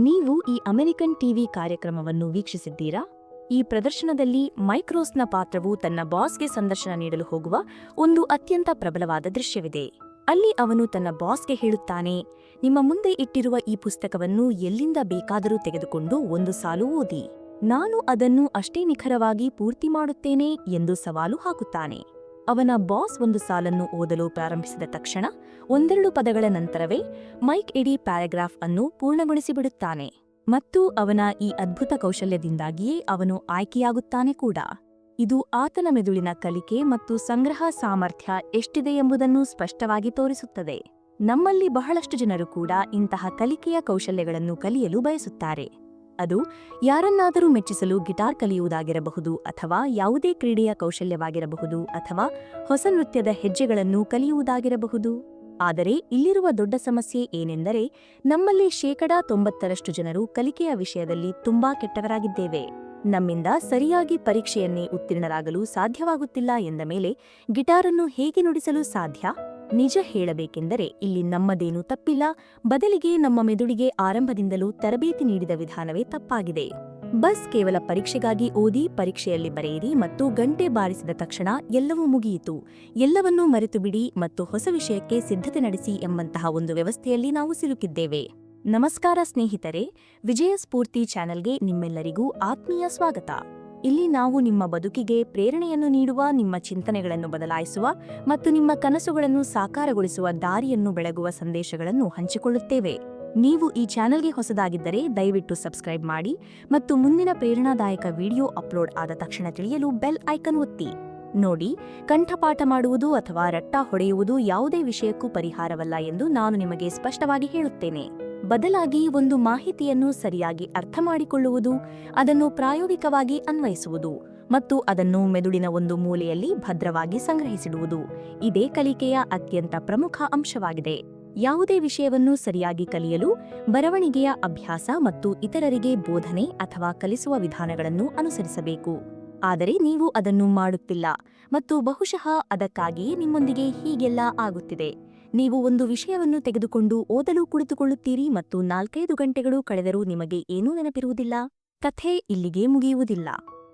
ನೀವು ಈ American TV ಕಾರ್ಯಕ್ರಮವನ್ನು ವೀಕ್ಷಿಸಿದ್ದೀರಾ? ಈ ಪ್ರದರ್ಶನದಲ್ಲಿ ಮೈಕ್ರೋಸ್ನ ಪಾತ್ರವು ತನ್ನ ಬಾಸ್ಗೆ ಸಂದರ್ಶನ ನೀಡಲು ಹೋಗುವ ಒಂದು ಅತ್ಯಂತ ಪ್ರಬಲವಾದ ದೃಶ್ಯವಿದೆ. ಅಲ್ಲಿ ಅವನು ತನ್ನ ಬಾಸ್ಗೆ ಹೇಳುತ್ತಾನೆ, ನಿಮ್ಮ ಮುಂದೆ ಇಟ್ಟಿರುವ ಈ ಪುಸ್ತಕವನ್ನು ಎಲ್ಲಿಂದ ಬೇಕಾದರೂ ತೆಗೆದುಕೊಂಡು ಒಂದು ಸಾಲು ಓದಿ. ನಾನು ಅದನ್ನು ಅಷ್ಟೇ ನಿಖರವಾಗಿ ಪೂರ್ತಿ ಮಾಡುತ್ತೇನೆ ಎಂದು ಸವಾಲು ಹಾಕುತ್ತಾನೆ. ಅವನ ಬಾಸ್ ಒಂದು ಸಾಲನ್ನು ಓದಲು ಪ್ರಾರಂಭಿಸಿದ ತಕ್ಷಣ ಒಂದೆರಡು ಪದಗಳ ನಂತರವೇ ಮೈಕ್ ಇಡೀ ಪ್ಯಾರಾಗ್ರಾಫ್ ಅನ್ನು ಪೂರ್ಣಗೊಳಿಸಿಬಿಡುತ್ತಾನೆ ಮತ್ತು ಅವನ ಈ ಅದ್ಭುತ ಕೌಶಲ್ಯದಿಂದಾಗಿಯೇ ಅವನು ಆಯ್ಕೆಯಾಗುತ್ತಾನೆ ಕೂಡ. ಇದು ಆತನ ಮೆದುಳಿನ ಕಲಿಕೆ ಮತ್ತು ಸಂಗ್ರಹ ಸಾಮರ್ಥ್ಯ ಎಷ್ಟಿದೆ ಎಂಬುದನ್ನು ಸ್ಪಷ್ಟವಾಗಿ ತೋರಿಸುತ್ತದೆ. ನಮ್ಮಲ್ಲಿ ಬಹಳಷ್ಟು ಜನರು ಕೂಡ ಇಂತಹ ಕಲಿಕೆಯ ಕೌಶಲ್ಯಗಳನ್ನು ಕಲಿಯಲು ಬಯಸುತ್ತಾರೆ. ಅದು ಯಾರನ್ನಾದರೂ ಮೆಚ್ಚಿಸಲು ಗಿಟಾರ್ ಕಲಿಯುವುದಾಗಿರಬಹುದು ಅಥವಾ ಯಾವುದೇ ಕ್ರೀಡೆಯ ಕೌಶಲ್ಯವಾಗಿರಬಹುದು ಅಥವಾ ಹೊಸ ನೃತ್ಯದ ಹೆಜ್ಜೆಗಳನ್ನು ಕಲಿಯುವುದಾಗಿರಬಹುದು. ಆದರೆ ಇಲ್ಲಿರುವ ದೊಡ್ಡ ಸಮಸ್ಯೆ ಏನೆಂದರೆ ನಮ್ಮಲ್ಲಿ ಶೇಕಡಾ ತೊಂಬತ್ತರಷ್ಟು ಜನರು ಕಲಿಕೆಯ ವಿಷಯದಲ್ಲಿ ತುಂಬಾ ಕೆಟ್ಟವರಾಗಿದ್ದೇವೆ. ನಮ್ಮಿಂದ ಸರಿಯಾಗಿ ಪರೀಕ್ಷೆಯನ್ನೇ ಉತ್ತೀರ್ಣರಾಗಲು ಸಾಧ್ಯವಾಗುತ್ತಿಲ್ಲ ಎಂದ ಮೇಲೆ ಗಿಟಾರನ್ನು ಹೇಗೆ ನುಡಿಸಲು ಸಾಧ್ಯ? ನಿಜ ಹೇಳಬೇಕೆಂದರೆ ಇಲ್ಲಿ ನಮ್ಮದೇನೂ ತಪ್ಪಿಲ್ಲ. ಬದಲಿಗೆ ನಮ್ಮ ಮೆದುಳಿಗೆ ಆರಂಭದಿಂದಲೂ ತರಬೇತಿ ನೀಡಿದ ವಿಧಾನವೇ ತಪ್ಪಾಗಿದೆ. ಬಸ್ ಕೇವಲ ಪರೀಕ್ಷೆಗಾಗಿ ಓದಿ ಪರೀಕ್ಷೆಯಲ್ಲಿ ಬರೆಯಿರಿ ಮತ್ತು ಗಂಟೆ ಬಾರಿಸಿದ ತಕ್ಷಣ ಎಲ್ಲವೂ ಮುಗಿಯಿತು. ಎಲ್ಲವನ್ನೂ ಮರೆತು ಬಿಡಿ ಮತ್ತು ಹೊಸ ವಿಷಯಕ್ಕೆ ಸಿದ್ಧತೆ ನಡೆಸಿ ಎಂಬಂತಹ ಒಂದು ವ್ಯವಸ್ಥೆಯಲ್ಲಿ ನಾವು ಸಿಲುಕಿದ್ದೇವೆ. ನಮಸ್ಕಾರ ಸ್ನೇಹಿತರೆ, ವಿಜಯ ಸ್ಫೂರ್ತಿ ಚಾನೆಲ್ಗೆ ನಿಮ್ಮೆಲ್ಲರಿಗೂ ಆತ್ಮೀಯ ಸ್ವಾಗತ. ಇಲ್ಲಿ ನಾವು ನಿಮ್ಮ ಬದುಕಿಗೆ ಪ್ರೇರಣೆಯನ್ನು ನೀಡುವ, ನಿಮ್ಮ ಚಿಂತನೆಗಳನ್ನು ಬದಲಾಯಿಸುವ ಮತ್ತು ನಿಮ್ಮ ಕನಸುಗಳನ್ನು ಸಾಕಾರಗೊಳಿಸುವ ದಾರಿಯನ್ನು ಬೆಳಗುವ ಸಂದೇಶಗಳನ್ನು ಹಂಚಿಕೊಳ್ಳುತ್ತೇವೆ. ನೀವು ಈ ಚಾನೆಲ್ಗೆ ಹೊಸದಾಗಿದ್ದರೆ ದಯವಿಟ್ಟು ಸಬ್ಸ್ಕ್ರೈಬ್ ಮಾಡಿ ಮತ್ತು ಮುಂದಿನ ಪ್ರೇರಣಾದಾಯಕ ವಿಡಿಯೋ ಅಪ್ಲೋಡ್ ಆದ ತಕ್ಷಣ ತಿಳಿಯಲು ಬೆಲ್ ಐಕನ್ ಒತ್ತಿ. ನೋಡಿ, ಕಂಠಪಾಠ ಮಾಡುವುದು ಅಥವಾ ರಟ್ಟ ಹೊಡೆಯುವುದು ಯಾವುದೇ ವಿಷಯಕ್ಕೂ ಪರಿಹಾರವಲ್ಲ ಎಂದು ನಾನು ನಿಮಗೆ ಸ್ಪಷ್ಟವಾಗಿ ಹೇಳುತ್ತೇನೆ. ಬದಲಾಗಿ ಒಂದು ಮಾಹಿತಿಯನ್ನು ಸರಿಯಾಗಿ ಅರ್ಥ ಮಾಡಿಕೊಳ್ಳುವುದು ಅದನ್ನು ಪ್ರಾಯೋಗಿಕವಾಗಿ ಅನ್ವಯಿಸುವುದು ಮತ್ತು ಅದನ್ನು ಮೆದುಳಿನ ಒಂದು ಮೂಲೆಯಲ್ಲಿ ಭದ್ರವಾಗಿ ಸಂಗ್ರಹಿಸಿಡುವುದು. ಇದೇ ಕಲಿಕೆಯ ಅತ್ಯಂತ ಪ್ರಮುಖ ಅಂಶವಾಗಿದೆ. ಯಾವುದೇ ವಿಷಯವನ್ನು ಸರಿಯಾಗಿ ಕಲಿಯಲು, ಬರವಣಿಗೆಯ ಅಭ್ಯಾಸ ಮತ್ತು ಇತರರಿಗೆ ಬೋಧನೆ ಅಥವಾ ಕಲಿಸುವ ವಿಧಾನಗಳನ್ನು ಅನುಸರಿಸಬೇಕು. ಆದರೆ ನೀವು ಅದನ್ನು ಮಾಡುತ್ತಿಲ್ಲ ಮತ್ತು ಬಹುಶಃ ಅದಕ್ಕಾಗಿಯೇ ನಿಮ್ಮೊಂದಿಗೆ ಹೀಗೆಲ್ಲ ಆಗುತ್ತಿದೆ. ನೀವು ಒಂದು ವಿಷಯವನ್ನು ತೆಗೆದುಕೊಂಡು ಓದಲು ಕುಳಿತುಕೊಳ್ಳುತ್ತೀರಿ ಮತ್ತು ನಾಲ್ಕೈದು ಗಂಟೆಗಳು ಕಳೆದರೂ ನಿಮಗೆ ಏನೂ ನೆನಪಿರುವುದಿಲ್ಲ. ಕಥೆ ಇಲ್ಲಿಗೆ ಮುಗಿಯುವುದಿಲ್ಲ.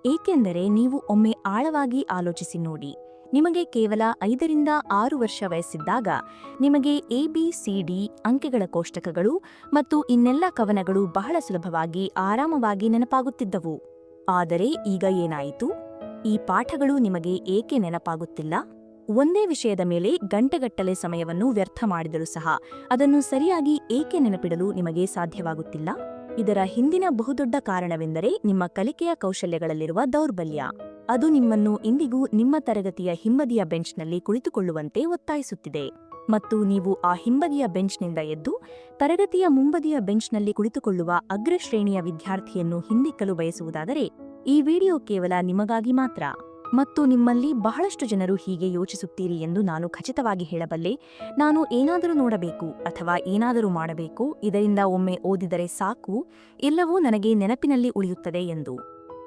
ಏಕೆಂದರೆ ನೀವು ಒಮ್ಮೆ ಆಳವಾಗಿ ಆಲೋಚಿಸಿ ನೋಡಿ. ನಿಮಗೆ ಕೇವಲ ಐದರಿಂದ ಆರು ವರ್ಷ ವಯಸ್ಸಿದ್ದಾಗ ನಿಮಗೆ ಎ, ಬಿ, ಸಿ, ಡಿ ಅಂಕೆಗಳ ಕೋಷ್ಟಕಗಳು ಮತ್ತು ಇನ್ನೆಲ್ಲ ಕವನಗಳು ಬಹಳ ಸುಲಭವಾಗಿ ಆರಾಮವಾಗಿ ನೆನಪಾಗುತ್ತಿದ್ದವು. ಆದರೆ ಈಗ ಏನಾಯಿತು? ಈ ಪಾಠಗಳು ನಿಮಗೆ ಏಕೆ ನೆನಪಾಗುತ್ತಿಲ್ಲ? ಒಂದೇ ವಿಷಯದ ಮೇಲೆ ಗಂಟೆಗಟ್ಟಲೆ ಸಮಯವನ್ನು ವ್ಯರ್ಥ ಮಾಡಿದರೂ ಸಹ ಅದನ್ನು ಸರಿಯಾಗಿ ಏಕೆ ನೆನಪಿಡಲು ನಿಮಗೆ ಸಾಧ್ಯವಾಗುತ್ತಿಲ್ಲ? ಇದರ ಹಿಂದಿನ ಬಹುದೊಡ್ಡ ಕಾರಣವೆಂದರೆ ನಿಮ್ಮ ಕಲಿಕೆಯ ಕೌಶಲ್ಯಗಳಲ್ಲಿರುವ ದೌರ್ಬಲ್ಯ. ಅದು ನಿಮ್ಮನ್ನು ಇಂದಿಗೂ ನಿಮ್ಮ ತರಗತಿಯ ಹಿಂಬದಿಯ ಬೆಂಚ್ನಲ್ಲಿ ಕುಳಿತುಕೊಳ್ಳುವಂತೆ ಒತ್ತಾಯಿಸುತ್ತಿದೆ. ಮತ್ತು ನೀವು ಆ ಹಿಂಬದಿಯ ಬೆಂಚ್ನಿಂದ ಎದ್ದು ತರಗತಿಯ ಮುಂಬದಿಯ ಬೆಂಚ್ನಲ್ಲಿ ಕುಳಿತುಕೊಳ್ಳುವ ಅಗ್ರಶ್ರೇಣಿಯ ವಿದ್ಯಾರ್ಥಿಯನ್ನು ಹಿಂದಿಕ್ಕಲು ಬಯಸುವುದಾದರೆ ಈ ವಿಡಿಯೋ ಕೇವಲ ನಿಮಗಾಗಿ ಮಾತ್ರ. ಮತ್ತು ನಿಮ್ಮಲ್ಲಿ ಬಹಳಷ್ಟು ಜನರು ಹೀಗೆ ಯೋಚಿಸುತ್ತೀರಿ ಎಂದು ನಾನು ಖಚಿತವಾಗಿ ಹೇಳಬಲ್ಲೆ, ನಾನು ಏನಾದರೂ ನೋಡಬೇಕು ಅಥವಾ ಏನಾದರೂ ಮಾಡಬೇಕು, ಇದರಿಂದ ಒಮ್ಮೆ ಓದಿದರೆ ಸಾಕು, ಎಲ್ಲವೂ ನನಗೆ ನೆನಪಿನಲ್ಲಿ ಉಳಿಯುತ್ತದೆ ಎಂದು.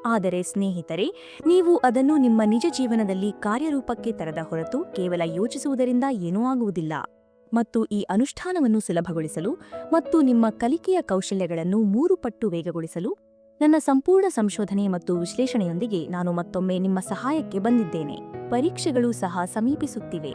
ಆದರೆ ಸ್ನೇಹಿತರೆ, ನೀವು ಅದನ್ನು ನಿಮ್ಮ ನಿಜ ಜೀವನದಲ್ಲಿ ಕಾರ್ಯರೂಪಕ್ಕೆ ತರದ ಹೊರತು ಕೇವಲ ಯೋಚಿಸುವುದರಿಂದ ಏನೂ ಆಗುವುದಿಲ್ಲ. ಮತ್ತು ಈ ಅನುಷ್ಠಾನವನ್ನು ಸುಲಭಗೊಳಿಸಲು ಮತ್ತು ನಿಮ್ಮ ಕಲಿಕೆಯ ಕೌಶಲ್ಯಗಳನ್ನು ಮೂರು ಪಟ್ಟು ವೇಗಗೊಳಿಸಲು ನನ್ನ ಸಂಪೂರ್ಣ ಸಂಶೋಧನೆ ಮತ್ತು ವಿಶ್ಲೇಷಣೆಯೊಂದಿಗೆ ನಾನು ಮತ್ತೊಮ್ಮೆ ನಿಮ್ಮ ಸಹಾಯಕ್ಕೆ ಬಂದಿದ್ದೇನೆ. ಪರೀಕ್ಷೆಗಳು ಸಹ ಸಮೀಪಿಸುತ್ತಿವೆ.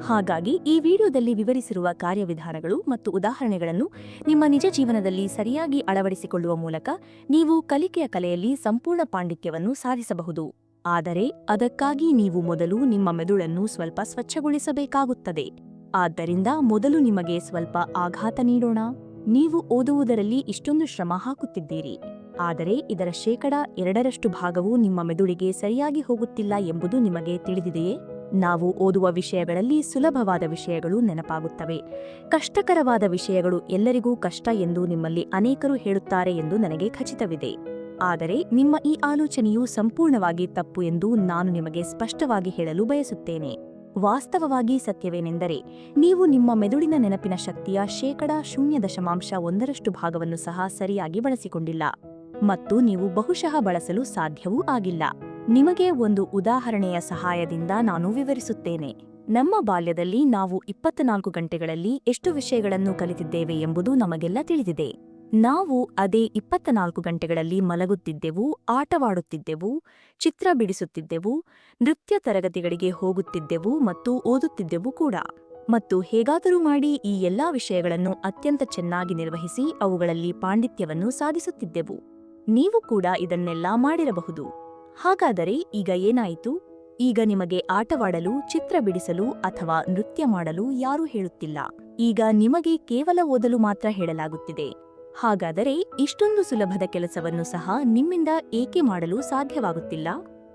ಹಾಗಾಗಿ ಈ ವಿಡಿಯೋದಲ್ಲಿ ವಿವರಿಸಿರುವ ಕಾರ್ಯವಿಧಾನಗಳು ಮತ್ತು ಉದಾಹರಣೆಗಳನ್ನು ನಿಮ್ಮ ನಿಜ ಜೀವನದಲ್ಲಿ ಸರಿಯಾಗಿ ಅಳವಡಿಸಿಕೊಳ್ಳುವ ಮೂಲಕ ನೀವು ಕಲಿಕೆಯ ಕಲೆಯಲ್ಲಿ ಸಂಪೂರ್ಣ ಪಾಂಡಿತ್ಯವನ್ನು ಸಾಧಿಸಬಹುದು. ಆದರೆ ಅದಕ್ಕಾಗಿ ನೀವು ಮೊದಲು ನಿಮ್ಮ ಮೆದುಳನ್ನು ಸ್ವಲ್ಪ ಸ್ವಚ್ಛಗೊಳಿಸಬೇಕಾಗುತ್ತದೆ. ಆದ್ದರಿಂದ ಮೊದಲು ನಿಮಗೆ ಸ್ವಲ್ಪ ಆಘಾತ ನೀಡೋಣ. ನೀವು ಓದುವುದರಲ್ಲಿ ಇಷ್ಟೊಂದು ಶ್ರಮ ಹಾಕುತ್ತಿದ್ದೀರಿ. ಆದರೆ ಇದರ ಶೇಕಡ ಎರಡರಷ್ಟು ಭಾಗವು ನಿಮ್ಮ ಮೆದುಳಿಗೆ ಸರಿಯಾಗಿ ಹೋಗುತ್ತಿಲ್ಲ ಎಂಬುದು ನಿಮಗೆ ತಿಳಿದಿದೆಯೇ? ನಾವು ಓದುವ ವಿಷಯಗಳಲ್ಲಿ ಸುಲಭವಾದ ವಿಷಯಗಳು ನೆನಪಾಗುತ್ತವೆ. ಕಷ್ಟಕರವಾದ ವಿಷಯಗಳು ಎಲ್ಲರಿಗೂ ಕಷ್ಟ ಎಂದು ನಿಮ್ಮಲ್ಲಿ ಅನೇಕರು ಹೇಳುತ್ತಾರೆ ಎಂದು ನನಗೆ ಖಚಿತವಿದೆ. ಆದರೆ ನಿಮ್ಮ ಈ ಆಲೋಚನೆಯು ಸಂಪೂರ್ಣವಾಗಿ ತಪ್ಪು ಎಂದು ನಾನು ನಿಮಗೆ ಸ್ಪಷ್ಟವಾಗಿ ಹೇಳಲು ಬಯಸುತ್ತೇನೆ. ವಾಸ್ತವವಾಗಿ ಸತ್ಯವೇನೆಂದರೆ, ನೀವು ನಿಮ್ಮ ಮೆದುಳಿನ ನೆನಪಿನ ಶಕ್ತಿಯ ಶೇಕಡಾ ಶೂನ್ಯ ದಶಮಾಂಶ ಒಂದರಷ್ಟು ಭಾಗವನ್ನು ಸಹ ಸರಿಯಾಗಿ ಬಳಸಿಕೊಂಡಿಲ್ಲ. ಮತ್ತು ನೀವು ಬಹುಶಃ ಬಳಸಲು ಸಾಧ್ಯವೂ ಆಗಿಲ್ಲ. ನಿಮಗೆ ಒಂದು ಉದಾಹರಣೆಯ ಸಹಾಯದಿಂದ ನಾನು ವಿವರಿಸುತ್ತೇನೆ. ನಮ್ಮ ಬಾಲ್ಯದಲ್ಲಿ ನಾವು ಇಪ್ಪತ್ನಾಲ್ಕು ಗಂಟೆಗಳಲ್ಲಿ ಎಷ್ಟು ವಿಷಯಗಳನ್ನು ಕಲಿತಿದ್ದೇವೆ ಎಂಬುದು ನಮಗೆಲ್ಲ ತಿಳಿದಿದೆ. ನಾವು ಅದೇ ಇಪ್ಪತ್ತನಾಲ್ಕು ಗಂಟೆಗಳಲ್ಲಿ ಮಲಗುತ್ತಿದ್ದೆವು, ಆಟವಾಡುತ್ತಿದ್ದೆವು, ಚಿತ್ರ ಬಿಡಿಸುತ್ತಿದ್ದೆವು, ನೃತ್ಯ ತರಗತಿಗಳಿಗೆ ಹೋಗುತ್ತಿದ್ದೆವು ಮತ್ತು ಓದುತ್ತಿದ್ದೆವು ಕೂಡ. ಮತ್ತು ಹೇಗಾದರೂ ಮಾಡಿ ಈ ಎಲ್ಲಾ ವಿಷಯಗಳನ್ನು ಅತ್ಯಂತ ಚೆನ್ನಾಗಿ ನಿರ್ವಹಿಸಿ ಅವುಗಳಲ್ಲಿ ಪಾಂಡಿತ್ಯವನ್ನು ಸಾಧಿಸುತ್ತಿದ್ದೆವು. ನೀವು ಕೂಡ ಇದನ್ನೆಲ್ಲ ಮಾಡಿರಬಹುದು. ಹಾಗಾದರೆ ಈಗ ಏನಾಯಿತು? ಈಗ ನಿಮಗೆ ಆಟವಾಡಲು, ಚಿತ್ರ ಬಿಡಿಸಲು ಅಥವಾ ನೃತ್ಯ ಮಾಡಲು ಯಾರೂ ಹೇಳುತ್ತಿಲ್ಲ. ಈಗ ನಿಮಗೆ ಕೇವಲ ಓದಲು ಮಾತ್ರ ಹೇಳಲಾಗುತ್ತಿದೆ. ಹಾಗಾದರೆ ಇಷ್ಟೊಂದು ಸುಲಭದ ಕೆಲಸವನ್ನು ಸಹ ನಿಮ್ಮಿಂದ ಏಕೆ ಮಾಡಲು ಸಾಧ್ಯವಾಗುತ್ತಿಲ್ಲ?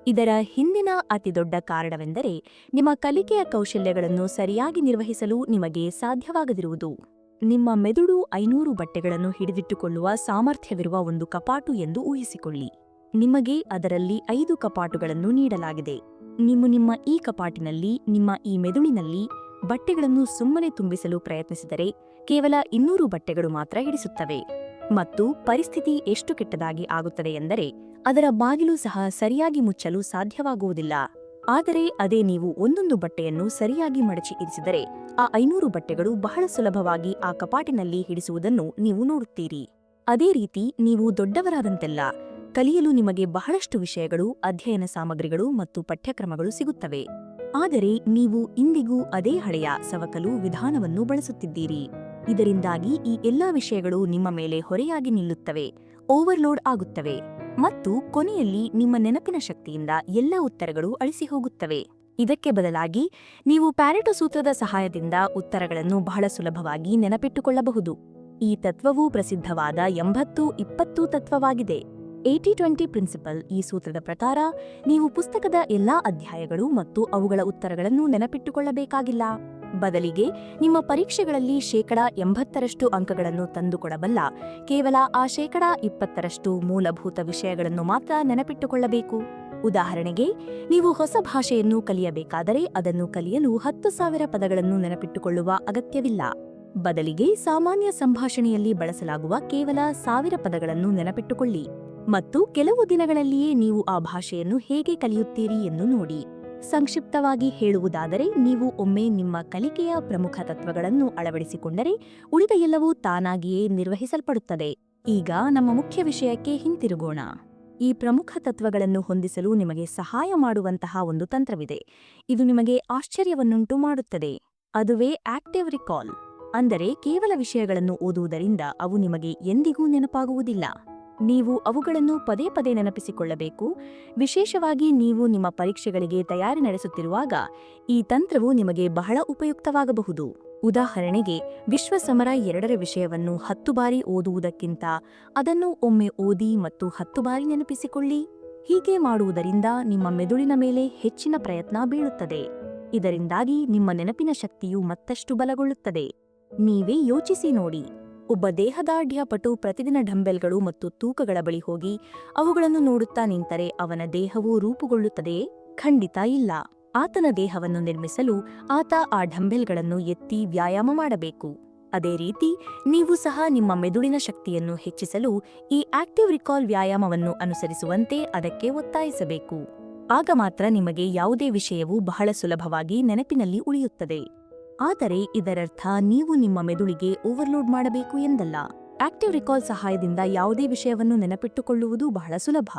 ಇದರ ಹಿಂದಿನ ಅತಿದೊಡ್ಡ ಕಾರಣವೆಂದರೆ ನಿಮ್ಮ ಕಲಿಕೆಯ ಕೌಶಲ್ಯಗಳನ್ನು ಸರಿಯಾಗಿ ನಿರ್ವಹಿಸಲು ನಿಮಗೆ ಸಾಧ್ಯವಾಗದಿರುವುದು. ನಿಮ್ಮ ಮೆದುಳು ಐನೂರು ಬಟ್ಟೆಗಳನ್ನು ಹಿಡಿದಿಟ್ಟುಕೊಳ್ಳುವ ಸಾಮರ್ಥ್ಯವಿರುವ ಒಂದು ಕಪಾಟು ಎಂದು ಊಹಿಸಿಕೊಳ್ಳಿ. ನಿಮಗೆ ಅದರಲ್ಲಿ ಐದು ಕಪಾಟುಗಳನ್ನು ನೀಡಲಾಗಿದೆ. ನೀವು ನಿಮ್ಮ ಈ ಕಪಾಟಿನಲ್ಲಿ, ನಿಮ್ಮ ಈ ಮೆದುಳಿನಲ್ಲಿ ಬಟ್ಟೆಗಳನ್ನು ಸುಮ್ಮನೆ ತುಂಬಿಸಲು ಪ್ರಯತ್ನಿಸಿದರೆ ಕೇವಲ ಇನ್ನೂರು ಬಟ್ಟೆಗಳು ಮಾತ್ರ ಹಿಡಿಸುತ್ತವೆ. ಮತ್ತು ಪರಿಸ್ಥಿತಿ ಎಷ್ಟು ಕೆಟ್ಟದಾಗಿ ಆಗುತ್ತದೆ ಎಂದರೆ ಅದರ ಬಾಗಿಲು ಸಹ ಸರಿಯಾಗಿ ಮುಚ್ಚಲು ಸಾಧ್ಯವಾಗುವುದಿಲ್ಲ. ಆದರೆ ಅದೇ ನೀವು ಒಂದೊಂದು ಬಟ್ಟೆಯನ್ನು ಸರಿಯಾಗಿ ಮಡಚಿ ಇರಿಸಿದರೆ ಆ ಐನೂರು ಬಟ್ಟೆಗಳು ಬಹಳ ಸುಲಭವಾಗಿ ಆ ಕಪಾಟಿನಲ್ಲಿ ಹಿಡಿಸುವುದನ್ನು ನೀವು ನೋಡುತ್ತೀರಿ. ಅದೇ ರೀತಿ ನೀವು ದೊಡ್ಡವರಾದಂತೆಲ್ಲ ಕಲಿಯಲು ನಿಮಗೆ ಬಹಳಷ್ಟು ವಿಷಯಗಳು, ಅಧ್ಯಯನ ಸಾಮಗ್ರಿಗಳು ಮತ್ತು ಪಠ್ಯಕ್ರಮಗಳು ಸಿಗುತ್ತವೆ. ಆದರೆ ನೀವು ಇಂದಿಗೂ ಅದೇ ಹಳೆಯ ಸವಕಲು ವಿಧಾನವನ್ನು ಬಳಸುತ್ತಿದ್ದೀರಿ. ಇದರಿಂದಾಗಿ ಈ ಎಲ್ಲಾ ವಿಷಯಗಳು ನಿಮ್ಮ ಮೇಲೆ ಹೊರೆಯಾಗಿ ನಿಲ್ಲುತ್ತವೆ, ಓವರ್ಲೋಡ್ ಆಗುತ್ತವೆ. ಮತ್ತು ಕೊನೆಯಲ್ಲಿ ನಿಮ್ಮ ನೆನಪಿನ ಶಕ್ತಿಯಿಂದ ಎಲ್ಲ ಉತ್ತರಗಳು ಅಳಿಸಿ ಹೋಗುತ್ತವೆ. ಇದಕ್ಕೆ ಬದಲಾಗಿ ನೀವು ಪ್ಯಾರೆಟೋ ಸೂತ್ರದ ಸಹಾಯದಿಂದ ಉತ್ತರಗಳನ್ನು ಬಹಳ ಸುಲಭವಾಗಿ ನೆನಪಿಟ್ಟುಕೊಳ್ಳಬಹುದು. ಈ ತತ್ವವು ಪ್ರಸಿದ್ಧವಾದ ಎಂಬತ್ತು ಇಪ್ಪತ್ತು ತತ್ವವಾಗಿದೆ. ಏಟಿ ಟ್ವೆಂಟಿ ಪ್ರಿನ್ಸಿಪಲ್ ಈ ಸೂತ್ರದ ಪ್ರಕಾರ ನೀವು ಪುಸ್ತಕದ ಎಲ್ಲಾ ಅಧ್ಯಾಯಗಳು ಮತ್ತು ಅವುಗಳ ಉತ್ತರಗಳನ್ನು ನೆನಪಿಟ್ಟುಕೊಳ್ಳಬೇಕಾಗಿಲ್ಲ. ಬದಲಿಗೆ ನಿಮ್ಮ ಪರೀಕ್ಷೆಗಳಲ್ಲಿ ಶೇಕಡ ಎಂಬತ್ತರಷ್ಟು ಅಂಕಗಳನ್ನು ತಂದುಕೊಡಬಲ್ಲ. ಕೇವಲ ಆ ಶೇಕಡ ಇಪ್ಪತ್ತರಷ್ಟು ಮೂಲಭೂತ ವಿಷಯಗಳನ್ನು ಮಾತ್ರ ನೆನಪಿಟ್ಟುಕೊಳ್ಳಬೇಕು. ಉದಾಹರಣೆಗೆ, ನೀವು ಹೊಸ ಭಾಷೆಯನ್ನು ಕಲಿಯಬೇಕಾದರೆ ಅದನ್ನು ಕಲಿಯಲು ಹತ್ತು ಸಾವಿರ ಪದಗಳನ್ನು ನೆನಪಿಟ್ಟುಕೊಳ್ಳುವ ಅಗತ್ಯವಿಲ್ಲ. ಬದಲಿಗೆ ಸಾಮಾನ್ಯ ಸಂಭಾಷಣೆಯಲ್ಲಿ ಬಳಸಲಾಗುವ ಕೇವಲ ಸಾವಿರ ಪದಗಳನ್ನು ನೆನಪಿಟ್ಟುಕೊಳ್ಳಿ. ಮತ್ತು ಕೆಲವು ದಿನಗಳಲ್ಲಿಯೇ ನೀವು ಆ ಭಾಷೆಯನ್ನು ಹೇಗೆ ಕಲಿಯುತ್ತೀರಿ ಎಂದು ನೋಡಿ. ಸಂಕ್ಷಿಪ್ತವಾಗಿ ಹೇಳುವುದಾದರೆ, ನೀವು ಒಮ್ಮೆ ನಿಮ್ಮ ಕಲಿಕೆಯ ಪ್ರಮುಖ ತತ್ವಗಳನ್ನು ಅಳವಡಿಸಿಕೊಂಡರೆ ಉಳಿದ ಎಲ್ಲವೂ ತಾನಾಗಿಯೇ ನಿರ್ವಹಿಸಲ್ಪಡುತ್ತದೆ. ಈಗ ನಮ್ಮ ಮುಖ್ಯ ವಿಷಯಕ್ಕೆ ಹಿಂತಿರುಗೋಣ. ಈ ಪ್ರಮುಖ ತತ್ವಗಳನ್ನು ಹೊಂದಿಸಲು ನಿಮಗೆ ಸಹಾಯ ಮಾಡುವಂತಹ ಒಂದು ತಂತ್ರವಿದೆ. ಇದು ನಿಮಗೆ ಆಶ್ಚರ್ಯವನ್ನುಂಟು ಮಾಡುತ್ತದೆ. ಅದುವೇ ಆಕ್ಟಿವ್ ರಿಕಾಲ್. ಅಂದರೆ ಕೇವಲ ವಿಷಯಗಳನ್ನು ಓದುವುದರಿಂದ ಅವು ನಿಮಗೆ ಎಂದಿಗೂ ನೆನಪಾಗುವುದಿಲ್ಲ. ನೀವು ಅವುಗಳನ್ನು ಪದೇ ಪದೇ ನೆನಪಿಸಿಕೊಳ್ಳಬೇಕು. ವಿಶೇಷವಾಗಿ ನೀವು ನಿಮ್ಮ ಪರೀಕ್ಷೆಗಳಿಗೆ ತಯಾರಿ ನಡೆಸುತ್ತಿರುವಾಗ ಈ ತಂತ್ರವು ನಿಮಗೆ ಬಹಳ ಉಪಯುಕ್ತವಾಗಬಹುದು. ಉದಾಹರಣೆಗೆ ವಿಶ್ವ ಸಮರ ಎರಡರ ವಿಷಯವನ್ನು ಹತ್ತು ಬಾರಿ ಓದುವುದಕ್ಕಿಂತ ಅದನ್ನು ಒಮ್ಮೆ ಓದಿ ಮತ್ತು ಹತ್ತು ಬಾರಿ ನೆನಪಿಸಿಕೊಳ್ಳಿ. ಹೀಗೆ ಮಾಡುವುದರಿಂದ ನಿಮ್ಮ ಮೆದುಳಿನ ಮೇಲೆ ಹೆಚ್ಚಿನ ಪ್ರಯತ್ನ ಬೀಳುತ್ತದೆ. ಇದರಿಂದಾಗಿ ನಿಮ್ಮ ನೆನಪಿನ ಶಕ್ತಿಯು ಮತ್ತಷ್ಟು ಬಲಗೊಳ್ಳುತ್ತದೆ. ನೀವೇ ಯೋಚಿಸಿ ನೋಡಿ. ಒಬ್ಬ ದೇಹದಾಢ್ಯ ಪಟು ಪ್ರತಿದಿನ ಡಂಬೆಲ್ಗಳು ಮತ್ತು ತೂಕಗಳ ಬಳಿ ಹೋಗಿ ಅವುಗಳನ್ನು ನೋಡುತ್ತಾ ನಿಂತರೆ ಅವನ ದೇಹವು ರೂಪುಗೊಳ್ಳುತ್ತದೆ ಖಂಡಿತ ಇಲ್ಲ. ಆತನ ದೇಹವನ್ನು ನಿರ್ಮಿಸಲು ಆತ ಆ ಡಂಬೆಲ್ಗಳನ್ನು ಎತ್ತಿ ವ್ಯಾಯಾಮ ಮಾಡಬೇಕು. ಅದೇ ರೀತಿ ನೀವು ಸಹ ನಿಮ್ಮ ಮೆದುಳಿನ ಶಕ್ತಿಯನ್ನು ಹೆಚ್ಚಿಸಲು ಈ ಆಕ್ಟಿವ್ ರಿಕಾಲ್ ವ್ಯಾಯಾಮವನ್ನು ಅನುಸರಿಸುವಂತೆ ಅದಕ್ಕೆ ಒತ್ತಾಯಿಸಬೇಕು. ಆಗ ಮಾತ್ರ ನಿಮಗೆ ಯಾವುದೇ ವಿಷಯವು ಬಹಳ ಸುಲಭವಾಗಿ ನೆನಪಿನಲ್ಲಿ ಉಳಿಯುತ್ತದೆ. ಆದರೆ ಇದರರ್ಥ ನೀವು ನಿಮ್ಮ ಮೆದುಳಿಗೆ ಓವರ್ಲೋಡ್ ಮಾಡಬೇಕು ಎಂದಲ್ಲ. ಆಕ್ಟಿವ್ ರಿಕಾಲ್ ಸಹಾಯದಿಂದ ಯಾವುದೇ ವಿಷಯವನ್ನು ನೆನಪಿಟ್ಟುಕೊಳ್ಳುವುದು ಬಹಳ ಸುಲಭ.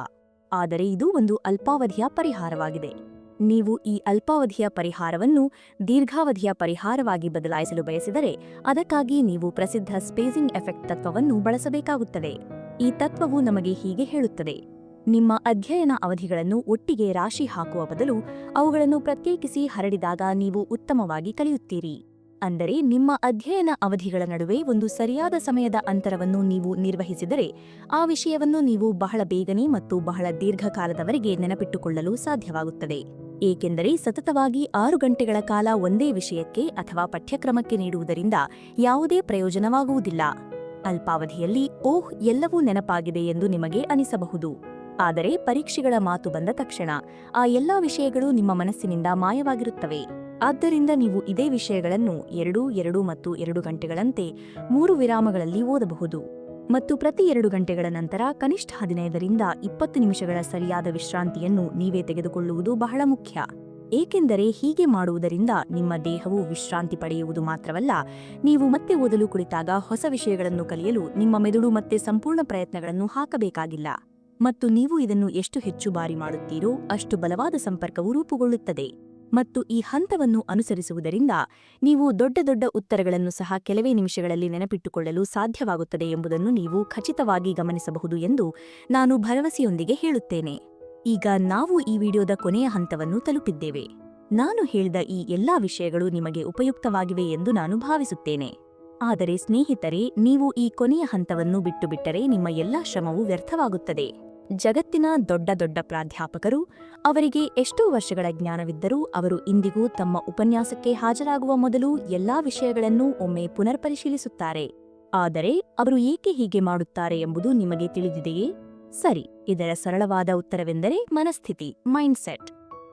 ಆದರೆ ಇದು ಒಂದು ಅಲ್ಪಾವಧಿಯ ಪರಿಹಾರವಾಗಿದೆ. ನೀವು ಈ ಅಲ್ಪಾವಧಿಯ ಪರಿಹಾರವನ್ನು ದೀರ್ಘಾವಧಿಯ ಪರಿಹಾರವಾಗಿ ಬದಲಾಯಿಸಲು ಬಯಸಿದರೆ ಅದಕ್ಕಾಗಿ ನೀವು ಪ್ರಸಿದ್ಧ ಸ್ಪೇಸಿಂಗ್ ಎಫೆಕ್ಟ್ ತತ್ವವನ್ನು ಬಳಸಬೇಕಾಗುತ್ತದೆ. ಈ ತತ್ವವು ನಮಗೆ ಹೀಗೆ ಹೇಳುತ್ತದೆ. ನಿಮ್ಮ ಅಧ್ಯಯನ ಅವಧಿಗಳನ್ನು ಒಟ್ಟಿಗೆ ರಾಶಿ ಹಾಕುವ ಬದಲು ಅವುಗಳನ್ನು ಪ್ರತ್ಯೇಕಿಸಿ ಹರಡಿದಾಗ ನೀವು ಉತ್ತಮವಾಗಿ ಕಲಿಯುತ್ತೀರಿ. ಅಂದರೆ ನಿಮ್ಮ ಅಧ್ಯಯನ ಅವಧಿಗಳ ನಡುವೆ ಒಂದು ಸರಿಯಾದ ಸಮಯದ ಅಂತರವನ್ನು ನೀವು ನಿರ್ವಹಿಸಿದರೆ ಆ ವಿಷಯವನ್ನು ನೀವು ಬಹಳ ಬೇಗನೆ ಮತ್ತು ಬಹಳ ದೀರ್ಘಕಾಲದವರೆಗೆ ನೆನಪಿಟ್ಟುಕೊಳ್ಳಲು ಸಾಧ್ಯವಾಗುತ್ತದೆ. ಏಕೆಂದರೆ ಸತತವಾಗಿ ಆರು ಗಂಟೆಗಳ ಕಾಲ ಒಂದೇ ವಿಷಯಕ್ಕೆ ಅಥವಾ ಪಠ್ಯಕ್ರಮಕ್ಕೆ ನೀಡುವುದರಿಂದ ಯಾವುದೇ ಪ್ರಯೋಜನವಾಗುವುದಿಲ್ಲ. ಅಲ್ಪಾವಧಿಯಲ್ಲಿ ಓಹ್, ಎಲ್ಲವೂ ನೆನಪಾಗಿದೆ ಎಂದು ನಿಮಗೆ ಅನಿಸಬಹುದು. ಆದರೆ ಪರೀಕ್ಷೆಗಳ ಮಾತು ಬಂದ ತಕ್ಷಣ ಆ ಎಲ್ಲಾ ವಿಷಯಗಳು ನಿಮ್ಮ ಮನಸ್ಸಿನಿಂದ ಮಾಯವಾಗಿರುತ್ತವೆ. ಆದ್ದರಿಂದ ನೀವು ಇದೇ ವಿಷಯಗಳನ್ನು ಎರಡು ಎರಡು ಮತ್ತು ಎರಡು ಗಂಟೆಗಳಂತೆ ಮೂರು ವಿರಾಮಗಳಲ್ಲಿ ಓದಬಹುದು. ಮತ್ತು ಪ್ರತಿ ಎರಡು ಗಂಟೆಗಳ ನಂತರ ಕನಿಷ್ಠ ಹದಿನೈದರಿಂದ ಇಪ್ಪತ್ತು ನಿಮಿಷಗಳ ಸರಿಯಾದ ವಿಶ್ರಾಂತಿಯನ್ನು ನೀವೇ ತೆಗೆದುಕೊಳ್ಳುವುದು ಬಹಳ ಮುಖ್ಯ. ಏಕೆಂದರೆ ಹೀಗೆ ಮಾಡುವುದರಿಂದ ನಿಮ್ಮ ದೇಹವು ವಿಶ್ರಾಂತಿ ಪಡೆಯುವುದು ಮಾತ್ರವಲ್ಲ, ನೀವು ಮತ್ತೆ ಓದಲು ಕುಳಿತಾಗ ಹೊಸ ವಿಷಯಗಳನ್ನು ಕಲಿಯಲು ನಿಮ್ಮ ಮೆದುಳು ಮತ್ತೆ ಸಂಪೂರ್ಣ ಪ್ರಯತ್ನಗಳನ್ನು ಹಾಕಬೇಕಾಗಿಲ್ಲ. ಮತ್ತು ನೀವು ಇದನ್ನು ಎಷ್ಟು ಹೆಚ್ಚು ಬಾರಿ ಮಾಡುತ್ತೀರೋ ಅಷ್ಟು ಬಲವಾದ ಸಂಪರ್ಕವು ರೂಪುಗೊಳ್ಳುತ್ತದೆ. ಮತ್ತು ಈ ಹಂತವನ್ನು ಅನುಸರಿಸುವುದರಿಂದ ನೀವು ದೊಡ್ಡ ದೊಡ್ಡ ಉತ್ತರಗಳನ್ನು ಸಹ ಕೆಲವೇ ನಿಮಿಷಗಳಲ್ಲಿ ನೆನಪಿಟ್ಟುಕೊಳ್ಳಲು ಸಾಧ್ಯವಾಗುತ್ತದೆ ಎಂಬುದನ್ನು ನೀವು ಖಚಿತವಾಗಿ ಗಮನಿಸಬಹುದು ಎಂದು ನಾನು ಭರವಸೆಯೊಂದಿಗೆ ಹೇಳುತ್ತೇನೆ. ಈಗ ನಾವು ಈ ವಿಡಿಯೋದ ಕೊನೆಯ ಹಂತವನ್ನು ತಲುಪಿದ್ದೇವೆ. ನಾನು ಹೇಳಿದ ಈ ಎಲ್ಲಾ ವಿಷಯಗಳು ನಿಮಗೆ ಉಪಯುಕ್ತವಾಗಿವೆ ಎಂದು ನಾನು ಭಾವಿಸುತ್ತೇನೆ. ಆದರೆ ಸ್ನೇಹಿತರೆ, ನೀವು ಈ ಕೊನೆಯ ಹಂತವನ್ನು ಬಿಟ್ಟುಬಿಟ್ಟರೆ ನಿಮ್ಮ ಎಲ್ಲಾ ಶ್ರಮವು ವ್ಯರ್ಥವಾಗುತ್ತದೆ. ಜಗತ್ತಿನ ದೊಡ್ಡ ದೊಡ್ಡ ಪ್ರಾಧ್ಯಾಪಕರು, ಅವರಿಗೆ ಎಷ್ಟೋ ವರ್ಷಗಳ ಜ್ಞಾನವಿದ್ದರೂ ಅವರು ಇಂದಿಗೂ ತಮ್ಮ ಉಪನ್ಯಾಸಕ್ಕೆ ಹಾಜರಾಗುವ ಮೊದಲು ಎಲ್ಲಾ ವಿಷಯಗಳನ್ನು ಒಮ್ಮೆ ಪುನರ್ಪರಿಶೀಲಿಸುತ್ತಾರೆ. ಆದರೆ ಅವರು ಏಕೆ ಹೀಗೆ ಮಾಡುತ್ತಾರೆ ಎಂಬುದು ನಿಮಗೆ ತಿಳಿದಿದೆಯೇ? ಸರಿ, ಇದರ ಸರಳವಾದ ಉತ್ತರವೆಂದರೆ ಮನಸ್ಥಿತಿ, ಮೈಂಡ್ಸೆಟ್.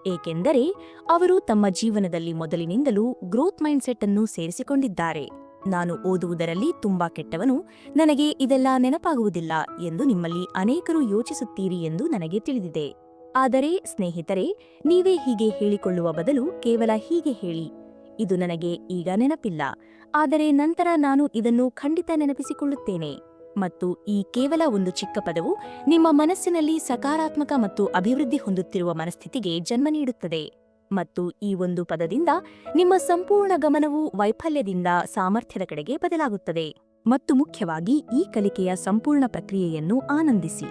ಏಕೆಂದರೆ ಅವರು ತಮ್ಮ ಜೀವನದಲ್ಲಿ ಮೊದಲಿನಿಂದಲೂ ಗ್ರೋತ್ ಮೈಂಡ್ಸೆಟ್ ಅನ್ನು ಸೇರಿಸಿಕೊಂಡಿದ್ದಾರೆ. ನಾನು ಓದುವುದರಲ್ಲಿ ತುಂಬಾ ಕೆಟ್ಟವನು, ನನಗೆ ಇದೆಲ್ಲ ನೆನಪಾಗುವುದಿಲ್ಲ ಎಂದು ನಿಮ್ಮಲ್ಲಿ ಅನೇಕರು ಯೋಚಿಸುತ್ತೀರಿ ಎಂದು ನನಗೆ ತಿಳಿದಿದೆ. ಆದರೆ ಸ್ನೇಹಿತರೆ, ನೀವೇ ಹೀಗೆ ಹೇಳಿಕೊಳ್ಳುವ ಬದಲು ಕೇವಲ ಹೀಗೆ ಹೇಳಿ. ಇದು ನನಗೆ ಈಗ ನೆನಪಿಲ್ಲ. ಆದರೆ ನಂತರ ನಾನು ಇದನ್ನು ಖಂಡಿತ ನೆನಪಿಸಿಕೊಳ್ಳುತ್ತೇನೆ. ಮತ್ತು ಈ ಕೇವಲ ಒಂದು ಚಿಕ್ಕ ಪದವು ನಿಮ್ಮ ಮನಸ್ಸಿನಲ್ಲಿ ಸಕಾರಾತ್ಮಕ ಮತ್ತು ಅಭಿವೃದ್ಧಿ ಹೊಂದುತ್ತಿರುವ ಮನಸ್ಥಿತಿಗೆ ಜನ್ಮ ನೀಡುತ್ತದೆ. ಮತ್ತು ಈ ಒಂದು ಪದದಿಂದ ನಿಮ್ಮ ಸಂಪೂರ್ಣ ಗಮನವು ವೈಫಲ್ಯದಿಂದ ಸಾಮರ್ಥ್ಯದ ಕಡೆಗೆ ಬದಲಾಗುತ್ತದೆ. ಮತ್ತು ಮುಖ್ಯವಾಗಿ ಈ ಕಲಿಕೆಯ ಸಂಪೂರ್ಣ ಪ್ರಕ್ರಿಯೆಯನ್ನು ಆನಂದಿಸಿ,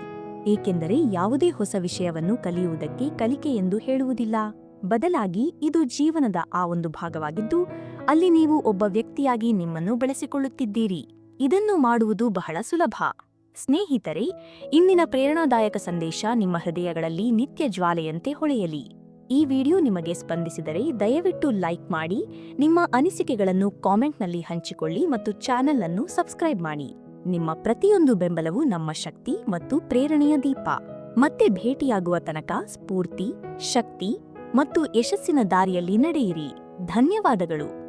ಏಕೆಂದರೆ ಯಾವುದೇ ಹೊಸ ವಿಷಯವನ್ನು ಕಲಿಯುವುದಕ್ಕೆ ಕಲಿಕೆ ಎಂದು ಹೇಳುವುದಿಲ್ಲ. ಬದಲಾಗಿ ಇದು ಜೀವನದ ಆ ಒಂದು ಭಾಗವಾಗಿದ್ದು, ಅಲ್ಲಿ ನೀವು ಒಬ್ಬ ವ್ಯಕ್ತಿಯಾಗಿ ನಿಮ್ಮನ್ನು ಬೆಳೆಸಿಕೊಳ್ಳುತ್ತಿದ್ದೀರಿ. ಇದನ್ನು ಮಾಡುವುದು ಬಹಳ ಸುಲಭ. ಸ್ನೇಹಿತರೆ, ಇಂದಿನ ಪ್ರೇರಣಾದಾಯಕ ಸಂದೇಶ ನಿಮ್ಮ ಹೃದಯಗಳಲ್ಲಿ ನಿತ್ಯ ಜ್ವಾಲೆಯಂತೆ ಹೊಳೆಯಲಿ. ಈ ವಿಡಿಯೋ ನಿಮಗೆ ಸ್ಪಂದಿಸಿದರೆ ದಯವಿಟ್ಟು ಲೈಕ್ ಮಾಡಿ, ನಿಮ್ಮ ಅನಿಸಿಕೆಗಳನ್ನು ಕಾಮೆಂಟ್ನಲ್ಲಿ ಹಂಚಿಕೊಳ್ಳಿ ಮತ್ತು ಚಾನೆಲ್ ಅನ್ನು ಸಬ್ಸ್ಕ್ರೈಬ್ ಮಾಡಿ. ನಿಮ್ಮ ಪ್ರತಿಯೊಂದು ಬೆಂಬಲವು ನಮ್ಮ ಶಕ್ತಿ ಮತ್ತು ಪ್ರೇರಣೆಯ ದೀಪ. ಮತ್ತೆ ಭೇಟಿಯಾಗುವ ತನಕ ಸ್ಫೂರ್ತಿ, ಶಕ್ತಿ ಮತ್ತು ಯಶಸ್ಸಿನ ದಾರಿಯಲ್ಲಿ ನಡೆಯಿರಿ. ಧನ್ಯವಾದಗಳು.